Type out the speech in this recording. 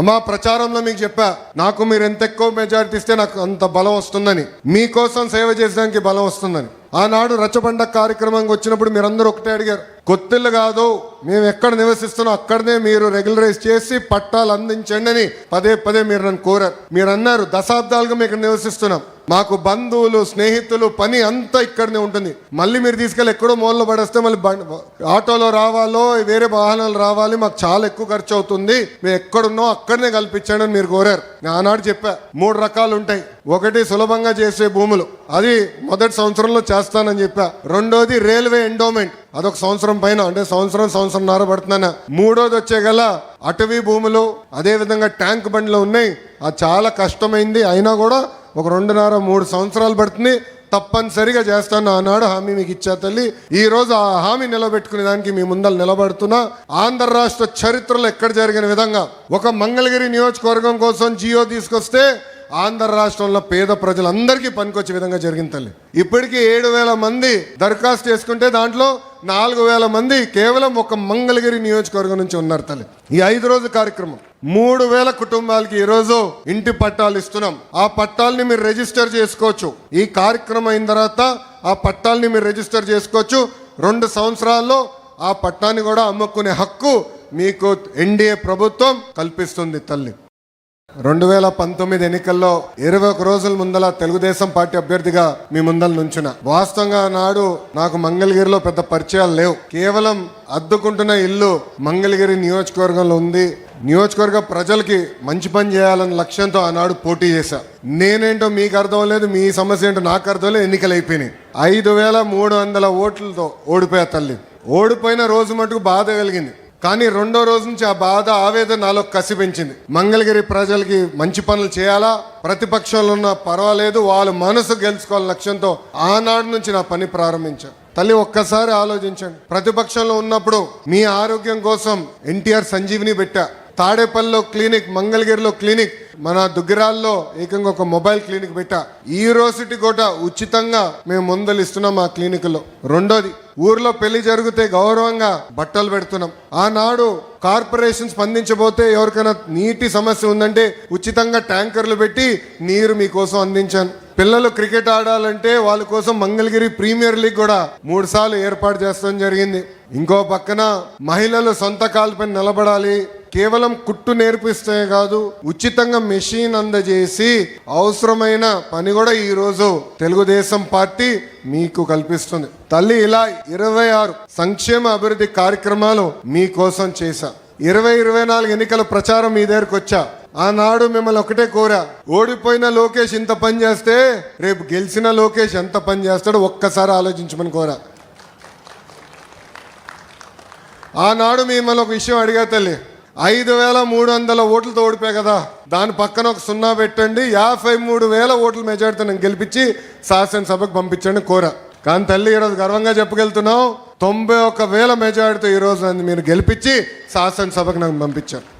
అమ్మా ప్రచారంలో మీకు చెప్పా నాకు మీరు ఎంత ఎక్కువ మెజారిటీ ఇస్తే నాకు అంత బలం వస్తుందని. మీకోసం సేవ చేసడానికి బలం వస్తుందని. ఆనాడు రచ్చబండ కార్యక్రమంకి వచ్చినప్పుడు మీరందరూ ఒకటే అడిగారు. కొత్తిల్లు కాదు మేము ఎక్కడ నివసిస్తున్నాం అక్కడనే మీరు రెగ్యులరైజ్ చేసి పట్టాలు అందించండి అని పదే పదే మీరు నన్ను కోరారు. మీరు అన్నారు దశాబ్దాలుగా మేము ఇక్కడ నివసిస్తున్నాం. మాకు బంధువులు స్నేహితులు పని అంతా ఇక్కడనే ఉంటుంది. మళ్ళీ మీరు తీసుకెళ్ళి ఎక్కడో మూలలో పడేస్తే మళ్ళీ ఆటోలో రావాలో వేరే వాహనాలు రావాలి మాకు చాలా ఎక్కువ ఖర్చు అవుతుంది. మేము ఎక్కడున్నాం అక్కడనే కల్పించండి అని మీరు కోరారు. నేను ఆనాడు చెప్పా మూడు రకాలు ఉంటాయి. ఒకటి సులభంగా చేసే భూములు అది మొదటి సంవత్సరంలో చేస్తానని చెప్పా. రెండోది రైల్వే ఎండోమెంట్. అదొక సంవత్సరం పైన అంటే సంవత్సరం సంవత్సరంన్నర పడుతున్నాను మూడోది వచ్చే గల అటవీ భూములు అదే విధంగా ట్యాంక్ బండ్లు ఉన్నాయి. అది చాలా కష్టమైంది. అయినా కూడా ఒక రెండున్నర మూడు సంవత్సరాలు పడుతుంది. తప్పనిసరిగా చేస్తాను ఆనాడు హామీ మీకు ఇచ్చా తల్లి. ఈ రోజు ఆ హామీ నిలబెట్టుకునే దానికి మీ ముందర నిలబడుతున్నా. ఆంధ్ర రాష్ట్ర చరిత్రలో ఎక్కడ జరిగిన విధంగా ఒక మంగళగిరి నియోజకవర్గం కోసం జియో తీసుకొస్తే ఆంధ్ర రాష్ట్రంలో పేద ప్రజలందరికీ పనికొచ్చే విధంగా జరిగింది తల్లి. ఇప్పటికీ ఏడు వేల మంది దరఖాస్తు చేసుకుంటే దాంట్లో నాలుగు వేల మంది కేవలం ఒక మంగళగిరి నియోజకవర్గం నుంచి ఉన్నారు తల్లి. ఈ ఐదు రోజు కార్యక్రమం. మూడు వేల కుటుంబాలకి ఈరోజు ఇంటి పట్టాలు ఇస్తున్నాం. ఆ పట్టాలని మీరు రిజిస్టర్ చేసుకోవచ్చు. ఈ కార్యక్రమం అయిన తర్వాత ఆ పట్టాలని మీరు రిజిస్టర్ చేసుకోవచ్చు. రెండు సంవత్సరాల్లో ఆ పట్టాన్ని కూడా అమ్ముకునే హక్కు మీకు ఎన్డీఏ ప్రభుత్వం కల్పిస్తుంది తల్లి. రెండు వేల పంతొమ్మిది ఎన్నికల్లో ఇరవై ఒక రోజుల ముందల తెలుగుదేశం పార్టీ అభ్యర్థిగా మీ ముందల నుంచున వాస్తవంగా నాడు నాకు మంగళగిరిలో పెద్ద పరిచయాలు లేవు. కేవలం అద్దుకుంటున్న ఇల్లు మంగళగిరి నియోజకవర్గంలో ఉంది. నియోజకవర్గ ప్రజలకి మంచి పని చేయాలన్న లక్ష్యంతో ఆనాడు పోటీ చేశా. నేనేంటో మీకు అర్థం లేదు మీ సమస్య ఏంటో నాకు అర్థం లేదు ఎన్నికలు అయిపోయినాయి. ఐదు వేల మూడు వందల ఓట్లతో ఓడిపోయా తల్లి. ఓడిపోయిన రోజు మటుకు బాధ కలిగింది. కానీ రెండో రోజు నుంచి ఆ బాధ ఆవేదన నాలో కసి పెంచింది మంగళగిరి ప్రజలకి మంచి పనులు చేయాలా? ప్రతిపక్షంలో ఉన్న పర్వాలేదు వాళ్ళ మనసు గెలుచుకోవాలని లక్ష్యంతో ఆనాడు నుంచి నా పని ప్రారంభించాను తల్లి ఒక్కసారి ఆలోచించండి. ప్రతిపక్షంలో ఉన్నప్పుడు మీ ఆరోగ్యం కోసం ఎన్టీఆర్ సంజీవిని పెట్టా. తాడేపల్లిలో క్లినిక్ మంగళగిరిలో క్లినిక్ మన దుగ్గిరాల్లో ఏకంగా ఒక మొబైల్ క్లినిక్ పెట్టా. ఈ రోజుటి కూడా ఉచితంగా మేము మందులు ఇస్తున్నాం ఆ క్లినిక్లో. రెండోది ఊర్లో పెళ్ళి జరిగితే గౌరవంగా బట్టలు పెడుతున్నాం. ఆనాడు కార్పొరేషన్ స్పందించబోతే ఎవరికైనా నీటి సమస్య ఉందంటే ఉచితంగా ట్యాంకర్లు పెట్టి నీరు మీకోసం అందించాను. పిల్లలు క్రికెట్ ఆడాలంటే వాళ్ళ కోసం మంగళగిరి ప్రీమియర్ లీగ్ కూడా మూడు సార్లు ఏర్పాటు చేస్తాం జరిగింది. ఇంకో పక్కన మహిళలు సొంత కాలుపై నిలబడాలి. కేవలం కుట్టు నేర్పిస్తే కాదు ఉచితంగా మెషిన్ అందజేసి అవసరమైన పని కూడా ఈరోజు తెలుగుదేశం పార్టీ మీకు కల్పిస్తుంది. తల్లి ఇలా ఇరవై ఆరు సంక్షేమ అభివృద్ధి కార్యక్రమాలు మీకోసం చేశా. ఇరవై ఇరవై నాలుగు ఎన్నికల ప్రచారం మీ దగ్గరకు వచ్చా. ఆనాడు మిమ్మల్ని ఒకటే కోరా. ఓడిపోయిన లోకేష్ ఇంత పని చేస్తే రేపు గెలిచిన లోకేష్ ఎంత పని చేస్తాడో ఒక్కసారి ఆలోచించమని కోరా. ఆనాడు మిమ్మల్ని ఒక విషయం అడిగా తల్లి. ఐదు వేల మూడు వందల ఓట్లతో ఓడిపోయి కదా. దాని పక్కన ఒక సున్నా పెట్టండి యాభై మూడు వేల ఓట్ల మెజార్టీతో నేను గెలిపించి శాసనసభకు పంపించండి కోరా. కానీ తల్లి ఈరోజు గర్వంగా చెప్పగలుగుతున్నావు తొంభై ఒక్క వేల మెజార్టీతో ఈరోజు నన్ను మీరు గెలిపించి శాసనసభకు నన్ను పంపించారు.